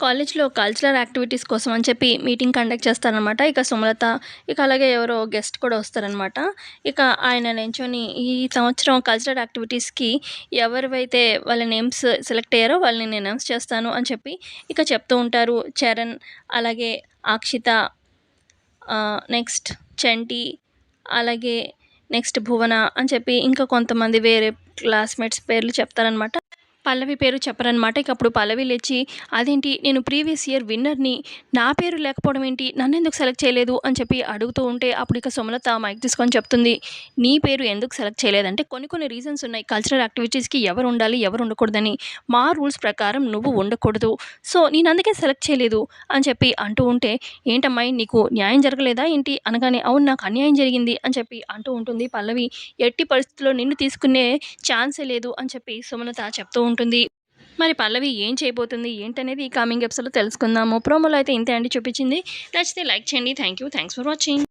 కాలేజ్లో cultural activities కోసం అని చెప్పి మీటింగ్ కండక్ట్ చేస్తారనమాట ఇక సుమలత ఇక అలాగే ఎవరో గెస్ట్ కూడా వస్తారనమాట ఇక ఆయన నించొని ఈ సంవత్సరం కల్చరల్ యాక్టివిటీస్కి ఎవరివైతే వాళ్ళ నేమ్స్ సెలెక్ట్ అయ్యారో వాళ్ళని నేను అనౌన్స్ చేస్తాను అని చెప్పి ఇక చెప్తూ ఉంటారు. చరణ్ అలాగే అక్షిత నెక్స్ట్ చంటి అలాగే నెక్స్ట్ భువన అని చెప్పి ఇంకా కొంతమంది వేరే క్లాస్మేట్స్ పేర్లు చెప్తారనమాట పల్లవి పేరు చెప్పరనమాట ఇక అప్పుడు పల్లవి లేచి అదేంటి నేను ప్రీవియస్ ఇయర్ విన్నర్ని నా పేరు లేకపోవడం ఏంటి? నన్ను ఎందుకు సెలెక్ట్ చేయలేదు? అని చెప్పి అడుగుతూ ఉంటే అప్పుడు ఇక సుమలత మైక్ తీసుకొని చెప్తుంది నీ పేరు ఎందుకు సెలెక్ట్ చేయలేదంటే కొన్ని కొన్ని రీజన్స్ ఉన్నాయి. కల్చరల్ యాక్టివిటీస్కి ఎవరు ఉండాలి ఎవరు ఉండకూడదని. మా రూల్స్ ప్రకారం నువ్వు ఉండకూడదు. సో నేను అందుకే సెలెక్ట్ చేయలేదు అని చెప్పి అంటూ ఉంటే ఏంటమ్మాయి నీకు న్యాయం జరగలేదా ఏంటి? అనగానే అవును నాకు అన్యాయం జరిగింది అని చెప్పి అంటూ ఉంటుంది పల్లవి. ఎట్టి పరిస్థితుల్లో నిన్ను తీసుకునే ఛాన్సే లేదు అని చెప్పి సుమలత చెప్తూ ఉంటుంది. ఉంటుంది. మరి పల్లవి ఏం చేయబోతుంది? ఏంటనేది ఈ కామింగ్ ఎపిసోడ్లో తెలుసుకుందాము. ప్రోమోలో అయితే ఇంతే అండి చూపించింది. నచ్చితే లైక్ చేయండి. Thank you thanks for watching